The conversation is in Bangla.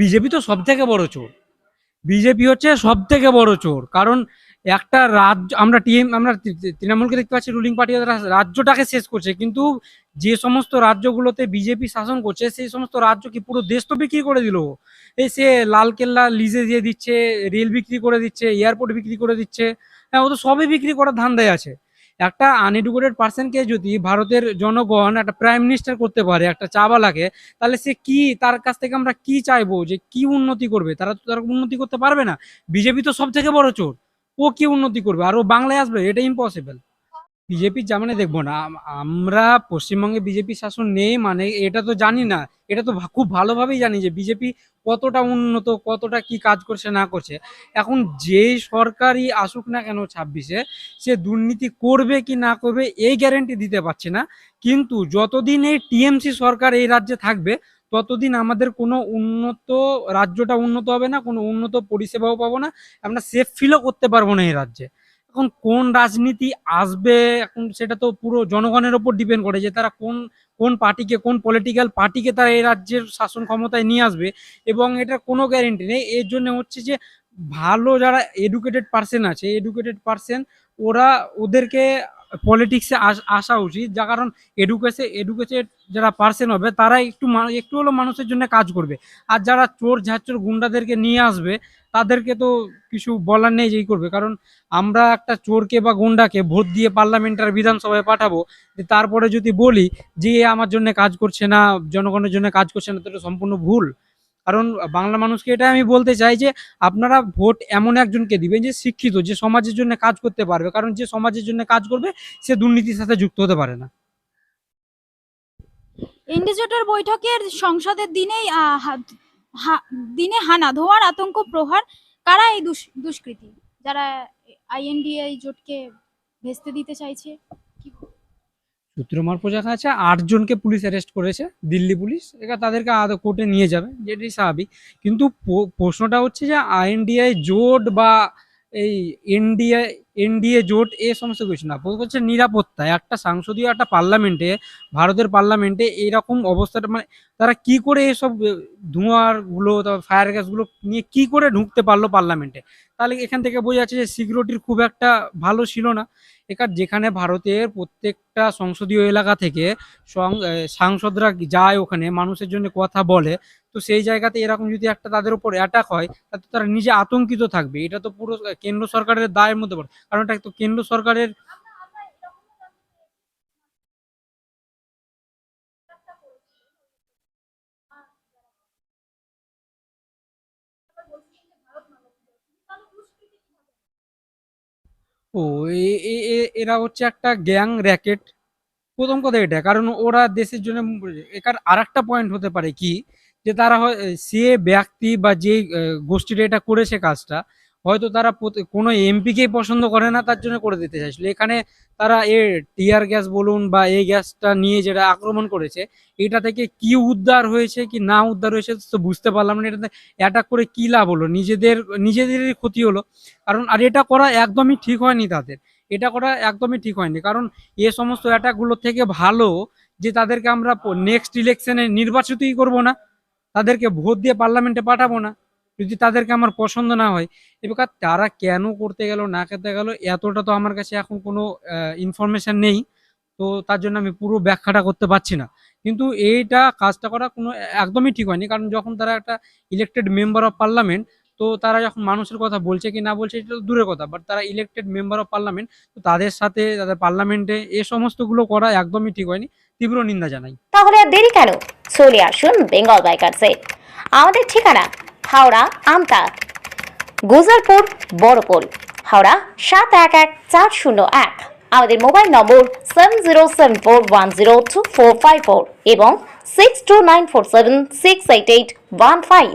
বিজেপি তো সব থেকে বড় চোর। বিজেপি হচ্ছে সব থেকে বড় চোর। কারণ একটা রাজ্য, আমরা টিএম, আমরা তৃণমূলকে দেখতে পাচ্ছি রুলিং পার্টি রাজ্যটাকে শেষ করছে। কিন্তু যে সমস্ত রাজ্যগুলোতে বিজেপি শাসন করছে, সেই সমস্ত রাজ্য কি পুরো দেশ তো বিক্রি করে দিল? এই সে লালকেল্লা লিজে দিয়ে দিচ্ছে রেল বিক্রি করে দিচ্ছে এয়ারপোর্ট বিক্রি করে দিচ্ছে হ্যাঁ ও তো সবই বিক্রি করার ধান্দায় আছে। একটা আনএডুকেটেড পার্সনকে যদি ভারতের জনগণ একটা প্রাইম মিনিস্টার করতে পারে, একটা চাওয়ালাকে, তাহলে সে কি, তার কাছ থেকে আমরা কি চাইব? যে কি উন্নতি করবে? তারা তো তারা উন্নতি করতে পারবে না। বিজেপি তো সব থেকে বড় চোর। ও কি উন্নতি করবে? আর ও বাংলায় আসবে? এটা ইম্পসিবল বিজেপির জামানে দেখব না আমরা পশ্চিমবঙ্গে বিজেপি শাসন নেই মানে এটা তো জানি না, এটা তো খুব ভালোভাবেই জানি যে বিজেপি কতটা উন্নত, কতটা কি কাজ করছে, না করছে। এখন যে সরকারই আসুক না কেন ছাব্বিশে, সে দুর্নীতি করবে কি না করবে এই গ্যারেন্টি দিতে পারছে না। কিন্তু যতদিন এই টিএমসি সরকার এই রাজ্যে থাকবে, ততদিন আমাদের কোনো উন্নত রাজ্যটা উন্নত হবে না, কোনো উন্নত পরিষেবাও পাবো না, আমরা সেফ ফিলও করতে পারব না এই রাজ্যে। এখন কোন রাজনীতি আসবে, এখন সেটা তো পুরো জনগণের ওপর ডিপেন্ড করে যে তারা কোন কোন পার্টিকে কোন পলিটিক্যাল পার্টিকে তারা এই রাজ্যের শাসন ক্ষমতায় নিয়ে আসবে এবং এটার কোনো গ্যারেন্টি নেই। এর জন্য হচ্ছে যে ভালো যারা এডুকেটেড পার্সেন আছে এডুকেটেড পার্সেন ওরা ওদেরকে পলিটিক্সে আসা উচিত। যা কারণ এডুকেশন এডুকেটেড যারা পার্সন হবে তারা একটু একটু হলেও মানুষের জন্য কাজ করবে। আর যারা চোর ঝাচ্চোর গুন্ডাদেরকে নিয়ে আসবে, তাদেরকে তো কিছু বলার নেই যেই করবে। কারণ আমরা একটা চোরকে বা গুন্ডাকে ভোট দিয়ে পার্লামেন্ট আর বিধানসভায় পাঠাবো তারপরে যদি বলি যে আমার জন্য কাজ করছে না, জনগণের জন্য কাজ করছে না, তো সম্পূর্ণ ভুল। কারণ বাংলা মানুষকে এটা আমি বলতে চাই যে আপনারা ভোট এমন একজনকে দিবেন যে শিক্ষিত, যে সমাজের জন্য কাজ করতে পারবে। কারণ যে সমাজের জন্য কাজ করবে, সে দুর্নীতির সাথে যুক্ত হতে পারে না। এনডিজেটের বৈঠকের সংসদের দিনেই দিনে হানা ধোয়ার আতঙ্ক প্রহার কারা এই দুষ- দুষ্কৃতী? যারা আইএনডিআই জোটকে ভেস্তে দিতে চাইছে। কি সূত্র আছে আটজনকে পুলিশ অ্যারেস্ট করেছে, দিল্লি পুলিশ। এটা তাদেরকে আদৌ কোর্টে নিয়ে যাবে যেটি স্বাভাবিক। কিন্তু প্রশ্নটা হচ্ছে যে আইএনডিআই জোট বা এই এনডিএ এনডিএ জোট এ সমস্ত কিছু না। হচ্ছে নিরাপত্তা একটা সাংসদীয় একটা পার্লামেন্টে ভারতের পার্লামেন্টে এইরকম অবস্থাটা মানে তারা কি করে এসব আহ, ধোঁয়ারগুলো ফায়ার গ্যাসগুলো নিয়ে কি করে ঢুকতে পারল পার্লামেন্টে? তাহলে এখান থেকে বোঝা যাচ্ছে যে সিকিউরিটির খুব একটা ভালো ছিল না। এখানে যেখানে ভারতের প্রত্যেকটা সংসদীয় এলাকা থেকে সাংসদরা যায় ওখানে মানুষের জন্য কথা বলে তো সেই জায়গাতে এরকম যদি একটা তাদের উপর অ্যাটাক হয়, তাতে তারা নিজে আতঙ্কিত থাকবে। এটা তো পুরো কেন্দ্র সরকারের দায়ের মধ্যে পড়ে। কারণ এটা তো কেন্দ্র সরকারের ও এরা হচ্ছে একটা গ্যাং র্যাকেট। প্রথম কথা এটা, কারণ ওরা দেশের জন্য এখানে আর একটা পয়েন্ট হতে পারে কি? যে তারা হয় সে ব্যক্তি বা যে আহ, গোষ্ঠীটা এটা করেছে কাজটা হয়তো তারা কোনো এমপিকেই পছন্দ করে না তার জন্য করে দিতে চাইছিল। এখানে তারা এ টিয়ার গ্যাস বলুন বা এই গ্যাসটা নিয়ে যেটা আক্রমণ করেছে এটা থেকে কি উদ্ধার হয়েছে কি না উদ্ধার হয়েছে তো বুঝতে পারলাম না এটাতে অ্যাটাক করে কি লাভ হলো নিজেদের নিজেদেরই ক্ষতি হলো। কারণ আর এটা করা একদমই ঠিক হয়নি তাদের। এটা করা একদমই ঠিক হয়নি। কারণ এ সমস্ত অ্যাটাকগুলো থেকে ভালো যে তাদেরকে আমরা নেক্সট ইলেকশনে নির্বাচিতই করব না তাদেরকে ভোট দিয়ে পার্লামেন্টে পাঠাবো না। যদি তাদেরকে আমার পছন্দ না হয়। এবার তারা কেন করতে গেল, না খেতে গেল, এতটা তো আমার কাছে এখন কোনো ইনফরমেশন নেই। তো তার জন্য আমি পুরো ব্যাখ্যাটা করতে পারছি না। কিন্তু এইটা কাজটা করা কোনো, একদমই ঠিক হয়নি। কারণ যখন তারা একটা ইলেকটেড মেম্বার অফ পার্লামেন্ট তো তারা যখন মানুষের কথা বলছে কি না বলছে, এটা তো দূরের কথা বাট তারা ইলেক্টেড মেম্বার অফ পার্লামেন্ট তো তাদের সাথে, তাদের পার্লামেন্টে এ সমস্তগুলো করা একদমই ঠিক হয়নি, তীব্র নিন্দা জানাই। তাহলে আর দেরি কেন? চলে আসুন বেঙ্গল বাইকার্সে আমাদের ঠিকানা, হাওড়া, আমতা। গুজরপুর বড়পোল। হাওড়া, সাত এক এক, চার শূন্য এক। আমাদের mobile number seven zero seven four one zero two four five four এবং six two nine four seven six eight eight one five